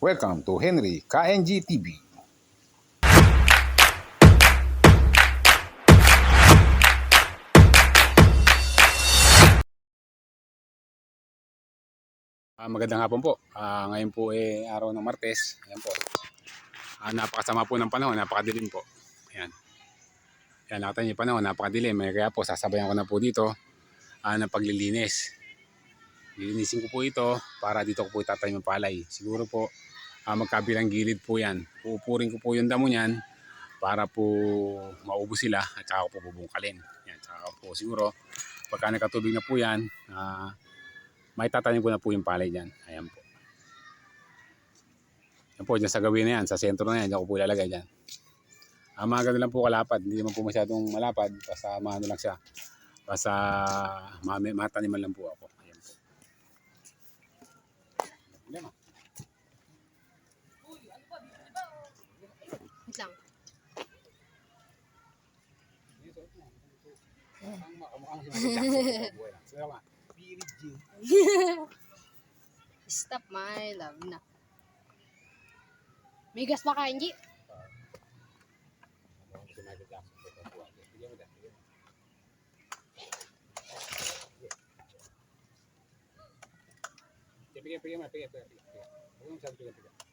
Welcome to Henry KNG TV. Ah, magandang hapon po. Ah, ngayon po eh araw ng Martes. Ayan po. Ah, napakasama po ng panahon, napakadilim po. Ayan. Ayan, nakita niyo yung panahon, napakadilim. Eh, kaya po sasabayan ko na po dito ah, ng paglilinis. Lilinisin ko po ito para dito ko po itatayo ng palay. Siguro po ah, magkabilang gilid po yan. Uupurin ko po yung damo niyan para po maubos sila at saka po bubungkalin. Yan, saka po siguro pagka nakatubig na po yan, ah, may tatanim ko na po yung palay dyan. Ayan po. Yan po, dyan sa gawin na yan, sa sentro na yan, dyan ko po ilalagay dyan. Ang mga ganun lang po kalapad, hindi naman po masyadong malapad, basta maano lang siya. Basta mataniman lang po ako. Ayan po. Problema. Wait lang. Stop my love na. May gas pa ka, hindi? Pigyan, pigyan, pigyan, pigyan, pigyan. Huwag mo masyadong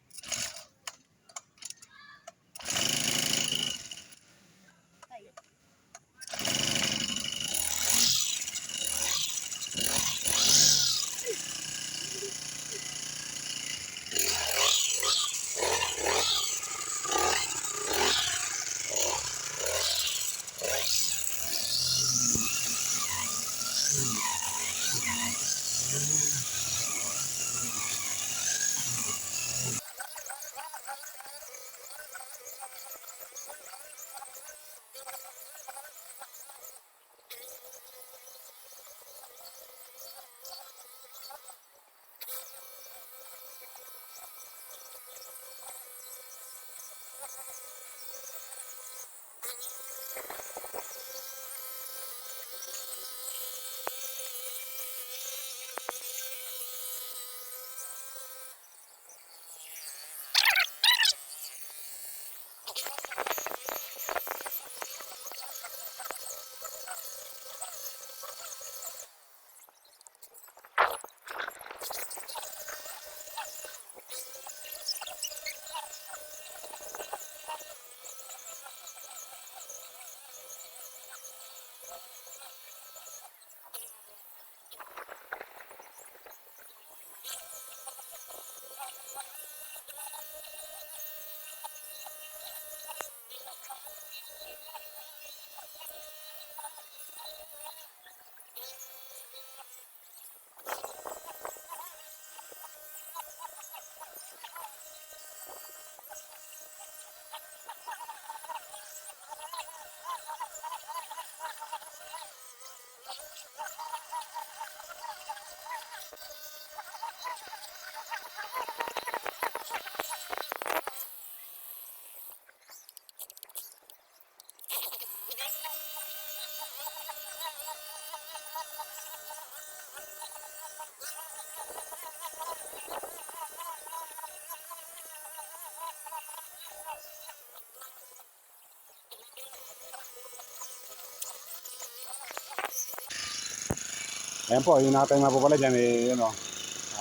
Ayan po, yung nakatayo nga po pala dyan, eh, ano,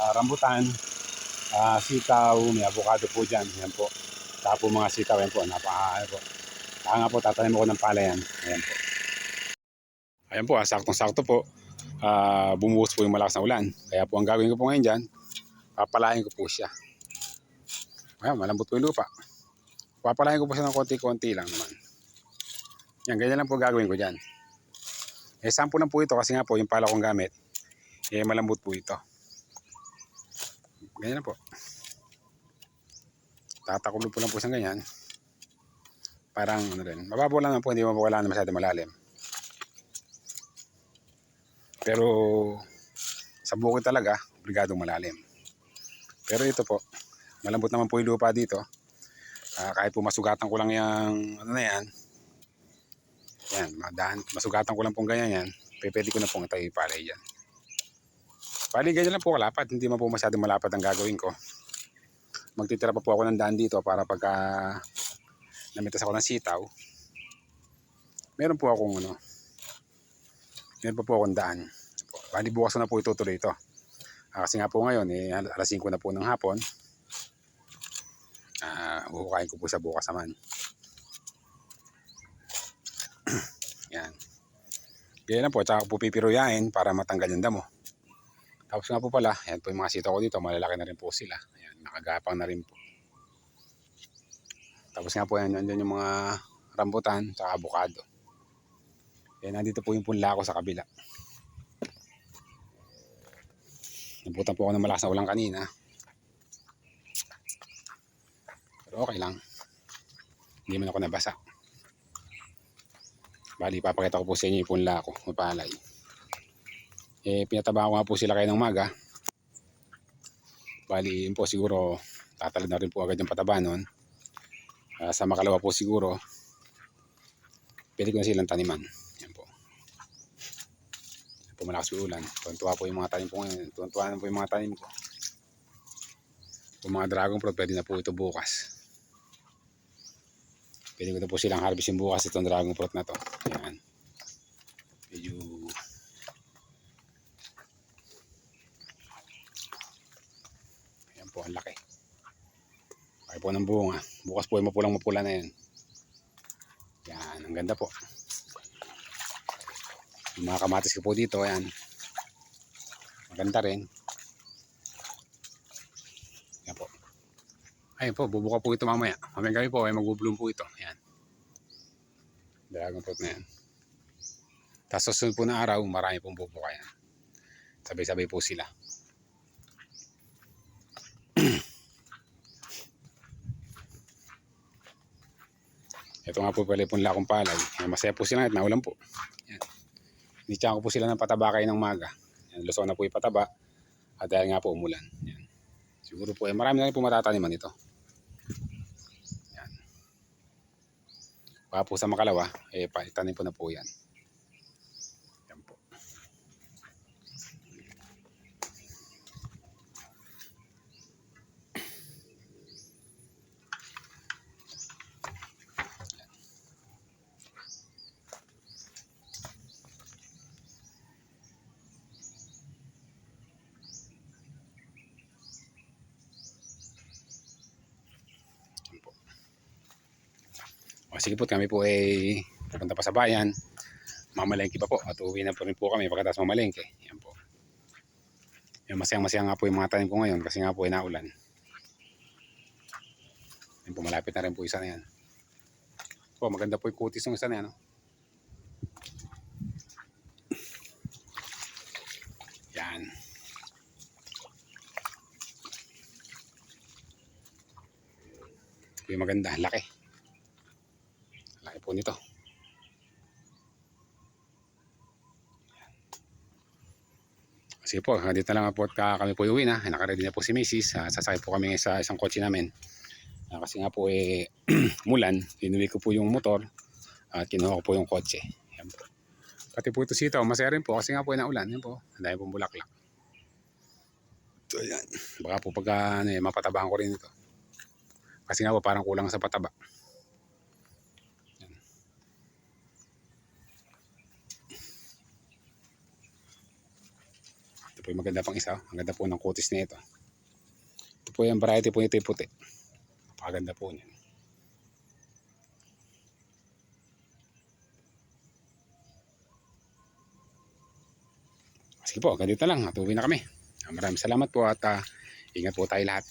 ah, rambutan, ah, sitaw, may avocado po dyan. Ayan po. Tapo mga sitaw, ayan po, napaka, ayan po. Saka nga po, tatanim ako ng pala yan. Ayan po. Ayan po, ah, saktong-sakto po. Ah, bumuhos po yung malakas na ulan. Kaya po, ang gagawin ko po ngayon dyan, papalain ko po siya. Ayan, malambot po yung lupa. Papalain ko po siya ng konti-konti lang naman. Yan, ganyan lang po gagawin ko dyan. Eh, sampo lang po ito kasi nga po yung pala kong gamit, eh, malambot po ito. Ganyan na po. Tatakulo po lang po sa ganyan. Parang ano rin. Mababaw lang po, hindi mawala na masyado malalim. Pero sa bukid talaga, obligadong malalim. Pero ito po, malambot naman po yung lupa dito. Ah, kahit po masugatan ko lang yung ano na yan, yan, madahan, masugatan ko lang pong ganyan yan. Pwede ko na pong tayo palay yan. Bali, ganyan lang po kalapad. Hindi man po masyadong malapad ang gagawin ko. magtitira pa po ako ng daan dito para pagka namitas ako ng sitaw, meron po akong ano, meron pa po akong daan. Bali bukas na po itutuloy ito. Ah, kasi nga po ngayon, eh, al- alas 5 na po ng hapon. Ah, huhukayin ko po sa bukas naman. Ganyan lang po, tsaka po pipiruyain para matanggal yung damo. Tapos nga po pala, yan po yung mga sitaw ko dito, malalaki na rin po sila. Ayan, nakagapang na rin po. Tapos nga po yan, yan yung mga rambutan, tsaka avocado. Yan, nandito po yung punla ko sa kabila. Nabutan po ako ng malakas na ulang kanina. Pero okay lang. Hindi man ako nabasa. Bali, papakita ko po sa inyo yung punla ko, mapalay. Eh, pinataba ko nga po sila kayo ng maga. Bali, yun po siguro, tatalad na rin po agad yung pataba nun. Ah, sa makalawa po siguro, pwede ko na silang taniman. Yan po. Yan po malakas po ulan. Tuwan-tuwa po yung mga tanim ko ngayon. Tuwan-tuwa na po yung mga tanim ko. Yung mga dragon fruit, pwede na po ito bukas. Pwede ko na po silang harvestin bukas itong dragon fruit na to. Yan. Medyo Ayan po, ang laki. Laki po ng bunga. Bukas po ay mapulang mapula na yan. Yan, ang ganda po. Yung mga kamatis ko po dito, ayan. Maganda rin. Yan po. Ayun po, bubuka po ito mamaya. Mamaya gabi po ay mag-bloom po ito. Yan. Dragon fruit na yan. Tapos susunod po na araw, marami pong bubuka yan. Sabay-sabay po sila. Ito nga po pala yung lakong palay. Yan, masaya po sila at naulan po. Yan. Nitsa ko po sila ng pataba kayo ng maga. Yan, lusong na po yung pataba. At dahil nga po umulan. Yan. Siguro po, eh, marami na rin po matataniman ito. Baka po sa makalawa, eh, paitanin po na po. Yan O sige po, kami po ay pupunta pa sa bayan. Mamalengke pa po. At uwi na po rin po kami pagkatapos mamalengke. Yan po. Yan, masayang-masaya nga po yung mga tanim ko ngayon kasi nga po ay naulan. Yan po, malapit na rin po isa na yan. Po, maganda po yung kutis ng isa na yan. No? Yan. Ito yung maganda, laki. Po nito. Sige po, dito na lang po at ka- kami po uwi na. Nakaready na po si Mrs. Uh, sasakay po kami sa isang kotse namin. Ah, kasi nga po eh, mulan, inuwi ko po yung motor at kinuha ko po yung kotse. Yan po. Pati po ito sitaw, masaya rin po kasi nga po ay naulan. Yan po, dami pong bulaklak. So yan, baka po pagka ano, eh, mapatabahan ko rin ito. Kasi nga po parang kulang sa pataba. Po yung maganda pang isa. Ang ganda po ng kutis na ito. Ito po yung variety po nito yung puti. Napakaganda po niyan. Sige po, ganito lang. At uwi na kami. Maraming salamat po at ah, ingat po tayo lahat.